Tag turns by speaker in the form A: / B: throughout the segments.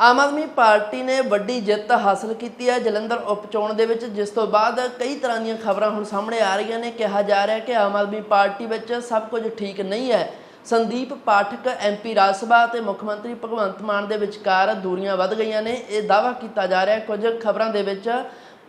A: Aam Aadmi party ਨੇ ਵੱਡੀ ਜਿੱਤ ਹਾਸਲ ਕੀਤੀ ਹੈ। ਜਲੰਧਰ ਉਪਚੋਣ ਦੇ ਵਿੱਚ ਜਿਸ ਤੋਂ ਬਾਅਦ ਕਈ ਤਰ੍ਹਾਂ ਦੀਆਂ ਖਬਰਾਂ ਹੁਣ ਸਾਹਮਣੇ ਆ ਰਹੀਆਂ ਨੇ। ਕਿਹਾ ਜਾ ਰਿਹਾ ਕਿ ਆਮ ਆਦਮੀ ਪਾਰਟੀ ਵਿੱਚ ਸਭ ਕੁਝ ਠੀਕ ਨਹੀਂ ਹੈ। ਸੰਦੀਪ ਪਾਠਕ ਐਮਪੀ ਰਾਜ ਸਭਾ ਅਤੇ ਮੁੱਖ ਮੰਤਰੀ ਭਗਵੰਤ ਮਾਨ ਦੇ ਵਿਚਕਾਰ ਦੂਰੀਆਂ ਵੱਧ ਗਈਆਂ ਨੇ। ਇਹ ਦਾਅਵਾ ਕੀਤਾ ਜਾ ਰਿਹਾ ਕੁਝ ਖਬਰਾਂ ਦੇ ਵਿੱਚ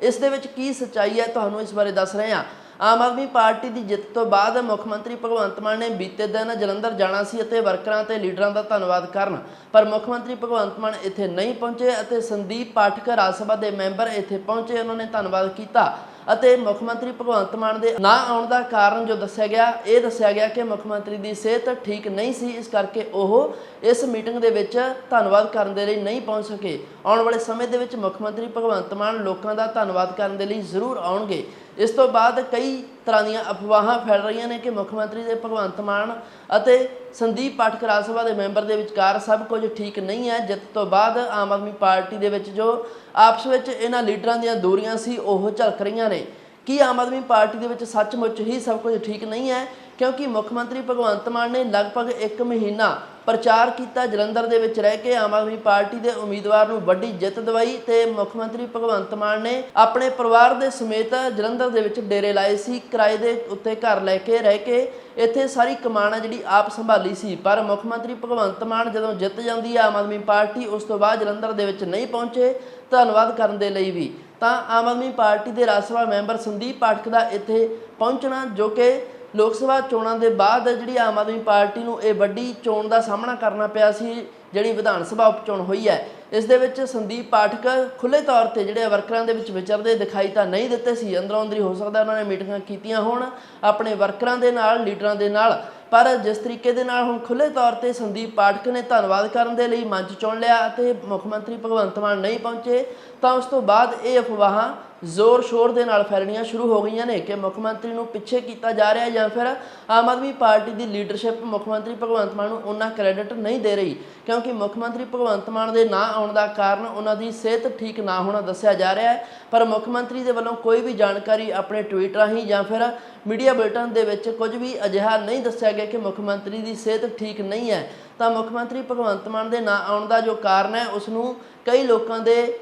A: ਇਸ ਦੇ ਵਿੱਚ ਕੀ ਸੱਚਾਈ ਹੈ, ਤੁਹਾਨੂੰ ਇਸ ਬਾਰੇ ਦੱਸ ਰਹੇ ਹਾਂ। ਆਮ ਆਦਮੀ ਪਾਰਟੀ ਦੀ ਜਿੱਤ ਤੋਂ ਬਾਅਦ ਮੁੱਖ ਮੰਤਰੀ ਭਗਵੰਤ ਮਾਨ ਨੇ ਬੀਤੇ ਦਿਨ ਜਲੰਧਰ ਜਾਣਾ ਸੀ ਅਤੇ ਵਰਕਰਾਂ ਤੇ ਲੀਡਰਾਂ ਦਾ ਧੰਨਵਾਦ ਕਰਨ। ਪਰ ਮੁੱਖ ਮੰਤਰੀ ਭਗਵੰਤ ਮਾਨ ਇੱਥੇ ਨਹੀਂ ਪਹੁੰਚੇ ਅਤੇ ਸੰਦੀਪ ਪਾਠਕ ਰਾਜ ਸਭਾ ਦੇ ਮੈਂਬਰ ਇੱਥੇ ਪਹੁੰਚੇ, ਉਹਨਾਂ ਨੇ ਧੰਨਵਾਦ ਕੀਤਾ ਅਤੇ ਮੁੱਖ ਮੰਤਰੀ ਭਗਵੰਤ ਮਾਨ ਦੇ ਨਾ ਆਉਣ ਦਾ ਕਾਰਨ ਜੋ ਦੱਸਿਆ ਗਿਆ, ਇਹ ਦੱਸਿਆ ਗਿਆ ਕਿ ਮੁੱਖ ਮੰਤਰੀ ਦੀ ਸਿਹਤ ਠੀਕ ਨਹੀਂ ਸੀ, ਇਸ ਕਰਕੇ ਉਹ ਇਸ ਮੀਟਿੰਗ ਦੇ ਵਿੱਚ ਧੰਨਵਾਦ ਕਰਨ ਦੇ ਲਈ ਨਹੀਂ ਪਹੁੰਚ ਸਕੇ। ਆਉਣ ਵਾਲੇ ਸਮੇਂ ਦੇ ਵਿੱਚ ਮੁੱਖ ਮੰਤਰੀ ਭਗਵੰਤ ਮਾਨ ਲੋਕਾਂ ਦਾ ਧੰਨਵਾਦ ਕਰਨ ਦੇ ਲਈ ਜ਼ਰੂਰ ਆਉਣਗੇ। ਇਸ ਤੋਂ ਬਾਅਦ ਕਈ ਤਰ੍ਹਾਂ ਦੀਆਂ ਅਫਵਾਹਾਂ ਫੈਲ ਰਹੀਆਂ ਨੇ ਕਿ ਮੁੱਖ ਮੰਤਰੀ ਦੇ ਭਗਵੰਤ ਮਾਨ ਅਤੇ ਸੰਦੀਪ ਪਾਠਕ ਰਾਜ ਸਭਾ ਦੇ ਮੈਂਬਰ ਦੇ ਵਿਚਕਾਰ ਸਭ ਕੁਝ ਠੀਕ ਨਹੀਂ ਹੈ। ਜਿੱਤ ਤੋਂ ਬਾਅਦ ਆਮ ਆਦਮੀ ਪਾਰਟੀ ਦੇ ਵਿੱਚ ਜੋ ਆਪਸ ਵਿੱਚ ਇਹਨਾਂ ਲੀਡਰਾਂ ਦੀਆਂ ਦੂਰੀਆਂ ਸੀ, ਉਹ ਝਲਕ ਰਹੀਆਂ ਨੇ। ਕੀ ਆਮ ਆਦਮੀ ਪਾਰਟੀ ਦੇ ਵਿੱਚ ਸੱਚਮੁੱਚ ਹੀ ਸਭ ਕੁਝ ਠੀਕ ਨਹੀਂ ਹੈ? ਕਿਉਂਕਿ ਮੁੱਖ ਮੰਤਰੀ ਭਗਵੰਤ ਮਾਨ ਨੇ ਲਗਭਗ 1 ਮਹੀਨਾ ਪ੍ਰਚਾਰ ਕੀਤਾ, ਜਲੰਧਰ ਦੇ ਵਿੱਚ ਰਹਿ ਕੇ ਆਮ ਆਦਮੀ ਪਾਰਟੀ ਦੇ ਉਮੀਦਵਾਰ ਨੂੰ ਵੱਡੀ ਜਿੱਤ ਦਿਵਾਈ ਤੇ ਮੁੱਖ ਮੰਤਰੀ ਭਗਵੰਤ ਮਾਨ ਨੇ ਆਪਣੇ ਪਰਿਵਾਰ ਦੇ ਸਮੇਤ ਜਲੰਧਰ ਦੇ ਵਿੱਚ ਡੇਰੇ ਲਾਏ ਸੀ, ਕਿਰਾਏ ਦੇ ਉੱਤੇ ਘਰ ਲੈ ਕੇ ਰਹਿ ਕੇ ਇੱਥੇ ਸਾਰੀ ਕਮਾਨ ਆ ਜਿਹੜੀ ਆਪ ਸੰਭਾਲੀ ਸੀ। ਪਰ ਮੁੱਖ ਮੰਤਰੀ ਭਗਵੰਤ ਮਾਨ ਜਦੋਂ ਜਿੱਤ ਜਾਂਦੀ ਹੈ ਆਮ ਆਦਮੀ ਪਾਰਟੀ ਉਸ ਤੋਂ ਬਾਅਦ ਜਲੰਧਰ ਦੇ ਵਿੱਚ ਨਹੀਂ ਪਹੁੰਚੇ, ਧੰਨਵਾਦ ਕਰਨ ਦੇ ਲਈ ਵੀ। ਤਾਂ ਆਮ ਆਦਮੀ ਪਾਰਟੀ ਦੇ ਰਾਜ ਸਭਾ ਮੈਂਬਰ ਸੰਦੀਪ ਪਾਠਕ ਦਾ ਇੱਥੇ ਪਹੁੰਚਣਾ, ਜੋ ਕਿ ਲੋਕ ਸਭਾ ਚੋਣਾਂ ਦੇ ਬਾਅਦ ਜਿਹੜੀ ਆਮ ਆਦਮੀ ਪਾਰਟੀ ਨੂੰ ਇਹ ਵੱਡੀ ਚੋਣ ਦਾ ਸਾਹਮਣਾ ਕਰਨਾ ਪਿਆ ਸੀ, ਜਿਹੜੀ ਵਿਧਾਨ ਸਭਾ ਉਪਚੋਣ ਹੋਈ ਹੈ। ਇਸ ਦੇ ਵਿੱਚ ਸੰਦੀਪ ਪਾਠਕ ਖੁੱਲੇ ਤੌਰ ਤੇ ਜਿਹੜੇ ਵਰਕਰਾਂ ਦੇ ਵਿੱਚ ਵਿਚਰਦੇ ਦਿਖਾਈ ਤਾਂ ਨਹੀਂ ਦਿੱਤੇ ਸੀ, ਅੰਦਰੋਂ ਅੰਦਰੀ ਹੋ ਸਕਦਾ ਉਹਨਾਂ ਨੇ ਮੀਟਿੰਗਾਂ ਕੀਤੀਆਂ ਹੋਣ, ਆਪਣੇ ਵਰਕਰਾਂ ਦੇ ਨਾਲ, ਲੀਡਰਾਂ ਦੇ ਨਾਲ। ਪਰ ਜਿਸ ਤਰੀਕੇ ਦੇ ਨਾਲ ਹੁਣ ਖੁੱਲੇ ਤੌਰ ਤੇ ਸੰਦੀਪ ਪਾਠਕ ਨੇ ਧੰਨਵਾਦ ਕਰਨ ਦੇ ਲਈ ਮੰਚ ਚੁਣ ਲਿਆ ਅਤੇ ਮੁੱਖ ਮੰਤਰੀ ਭਗਵੰਤ ਮਾਨ ਨਹੀਂ ਪਹੁੰਚੇ, ਤਾਂ ਉਸ ਤੋਂ ਬਾਅਦ ਇਹ ਅਫਵਾਹਾਂ ਜ਼ੋਰ ਸ਼ੋਰ ਦੇ ਨਾਲ ਫੈਲਣੀਆਂ ਸ਼ੁਰੂ ਹੋ ਗਈਆਂ ਨੇ ਕਿ ਮੁੱਖ ਮੰਤਰੀ ਨੂੰ ਪਿੱਛੇ ਕੀਤਾ ਜਾ ਰਿਹਾ ਜਾਂ ਫਿਰ ਆਮ ਆਦਮੀ ਪਾਰਟੀ ਦੀ ਲੀਡਰਸ਼ਿਪ ਮੁੱਖ ਮੰਤਰੀ ਭਗਵੰਤ ਮਾਨ ਨੂੰ ਉਹਨਾਂ ਕ੍ਰੈਡਿਟ ਨਹੀਂ ਦੇ ਰਹੀ, ਕਿਉਂਕਿ ਮੁੱਖ ਮੰਤਰੀ ਭਗਵੰਤ ਮਾਨ ਦੇ ਨਾ ਆਉਣ ਦਾ ਕਾਰਨ ਉਹਨਾਂ ਦੀ ਸਿਹਤ ਠੀਕ ਨਾ ਹੋਣਾ ਦੱਸਿਆ ਜਾ ਰਿਹਾ ਹੈ, ਪਰ ਮੁੱਖ ਮੰਤਰੀ ਦੇ ਵੱਲੋਂ ਕੋਈ ਵੀ ਜਾਣਕਾਰੀ ਆਪਣੇ ਟਵੀਟ ਰਾਹੀਂ ਜਾਂ ਫਿਰ ਮੀਡੀਆ ਬੁਲੇਟਿਨ ਦੇ ਵਿੱਚ ਕੁਝ ਵੀ ਅਜਿਹਾ ਨਹੀਂ ਦੱਸਿਆ ਗਿਆ ਕਿ ਮੁੱਖ ਮੰਤਰੀ ਦੀ ਸਿਹਤ ਠੀਕ ਨਹੀਂ ਹੈ, ਤਾਂ ਮੁੱਖ ਮੰਤਰੀ ਭਗਵੰਤ ਮਾਨ ਦੇ ਨਾ ਆਉਣ ਦਾ ਜੋ ਕਾਰਨ ਹੈ, ਉਸ ਨੂੰ ਕਈ ਲੋਕਾਂ ਦੇ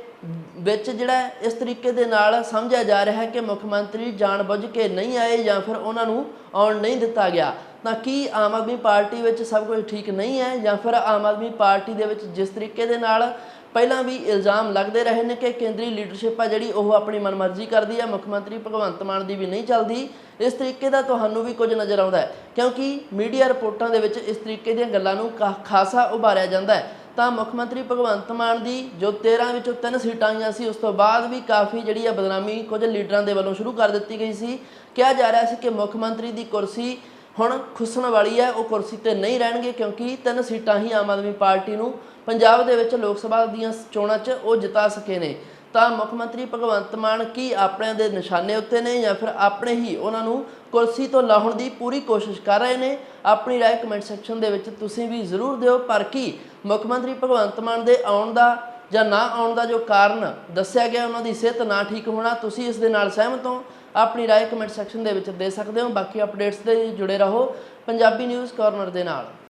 A: ਵਿੱਚ ਜਿਹੜਾ ਇਸ ਤਰੀਕੇ ਦੇ ਨਾਲ ਸਮਝਿਆ ਜਾ ਰਿਹਾ ਹੈ ਕਿ ਮੁੱਖ ਮੰਤਰੀ ਜਾਣਬੁੱਝ ਕੇ ਨਹੀਂ ਆਏ ਜਾਂ ਫਿਰ ਉਹਨਾਂ ਨੂੰ ਆਉਣ ਨਹੀਂ ਦਿੱਤਾ ਗਿਆ, ਤਾਂ ਕੀ ਆਮ ਆਦਮੀ ਪਾਰਟੀ ਵਿੱਚ ਸਭ ਕੁਝ ਠੀਕ ਨਹੀਂ ਹੈ ਜਾਂ ਫਿਰ ਆਮ ਆਦਮੀ ਪਾਰਟੀ ਦੇ ਵਿੱਚ ਜਿਸ ਤਰੀਕੇ ਦੇ ਨਾਲ ਪਹਿਲਾਂ ਵੀ ਇਲਜ਼ਾਮ ਲੱਗਦੇ ਰਹੇ ਨੇ ਕਿ ਕੇਂਦਰੀ ਲੀਡਰਸ਼ਿਪ ਆ ਜਿਹੜੀ ਉਹ ਆਪਣੀ ਮਨਮਰਜ਼ੀ ਕਰਦੀ ਹੈ, ਮੁੱਖ ਮੰਤਰੀ ਭਗਵੰਤ ਮਾਨ ਦੀ ਵੀ ਨਹੀਂ ਚੱਲਦੀ, ਇਸ ਤਰੀਕੇ ਦਾ ਤੁਹਾਨੂੰ ਵੀ ਕੁਝ ਨਜ਼ਰ ਆਉਂਦਾ ਹੈ, ਕਿਉਂਕਿ ਮੀਡੀਆ ਰਿਪੋਰਟਾਂ ਦੇ ਵਿੱਚ ਇਸ ਤਰੀਕੇ ਦੀਆਂ ਗੱਲਾਂ ਨੂੰ ਕਾ- ਖਾਸਾ ਉਭਾਰਿਆ ਜਾਂਦਾ ਹੈ। ਤਾਂ ਮੁੱਖ ਮੰਤਰੀ ਭਗਵੰਤ ਮਾਨ ਦੀ, ਜੋ 13 ਵਿੱਚੋਂ 3 ਸੀਟਾਂ ਆਈਆਂ ਸੀ, ਉਸ ਤੋਂ ਬਾਅਦ ਵੀ ਕਾਫੀ ਜਿਹੜੀ ਆ ਬਦਨਾਮੀ ਕੁਝ ਲੀਡਰਾਂ ਦੇ ਵੱਲੋਂ ਸ਼ੁਰੂ ਕਰ ਦਿੱਤੀ ਗਈ ਸੀ। ਕਿਹਾ ਜਾ ਰਿਹਾ ਸੀ ਕਿ ਮੁੱਖ ਮੰਤਰੀ ਦੀ ਕੁਰਸੀ ਹੁਣ ਖੁੱਸਣ ਵਾਲੀ ਹੈ, ਉਹ ਕੁਰਸੀ ਤੇ ਨਹੀਂ ਰਹਿਣਗੇ ਕਿਉਂਕਿ ਤਿੰਨ ਸੀਟਾਂ ਹੀ ਆਮ ਆਦਮੀ ਪਾਰਟੀ ਨੂੰ ਪੰਜਾਬ ਦੇ ਵਿੱਚ ਲੋਕ ਸਭਾ ਦੀਆਂ ਚੋਣਾਂ 'ਚ ਉਹ ਜਿਤਾ ਸਕੇ ਨੇ। ਤਾਂ ਮੁੱਖ ਮੰਤਰੀ ਭਗਵੰਤ ਮਾਨ ਕੀ ਆਪਣੇ ਦੇ ਨਿਸ਼ਾਨੇ ਉੱਤੇ ਨੇ ਜਾਂ ਫਿਰ ਆਪਣੇ ਹੀ ਉਹਨਾਂ ਨੂੰ ਕੁਰਸੀ ਤੋਂ ਲਾਹੁਣ ਦੀ ਪੂਰੀ ਕੋਸ਼ਿਸ਼ ਕਰ ਰਹੇ ਨੇ? ਆਪਣੀ ਰਾਏ ਕਮੈਂਟ ਸੈਕਸ਼ਨ ਦੇ ਵਿੱਚ ਤੁਸੀਂ ਵੀ ਜ਼ਰੂਰ ਦਿਓ। ਪਰ ਕੀ ਮੁੱਖ ਮੰਤਰੀ ਭਗਵੰਤ ਮਾਨ ਦੇ ਆਉਣ ਦਾ ਜਾਂ ਨਾ ਆਉਣ ਦਾ ਜੋ ਕਾਰਨ ਦੱਸਿਆ ਗਿਆ, ਉਹਨਾਂ ਦੀ ਸਿਹਤ ਨਾ ਠੀਕ ਹੋਣਾ, ਤੁਸੀਂ ਇਸ ਦੇ ਨਾਲ ਸਹਿਮਤ ਹੋ? ਆਪਣੀ ਰਾਏ ਕਮੈਂਟ ਸੈਕਸ਼ਨ ਦੇ ਵਿੱਚ ਦੇ ਸਕਦੇ ਹੋ। ਬਾਕੀ ਅਪਡੇਟਸ ਦੇ ਜੁੜੇ ਰਹੋ। ਪੰਜਾਬੀ ਨਿਊਜ਼ ਕਾਰਨਰ ਦੇ ਨਾਲ।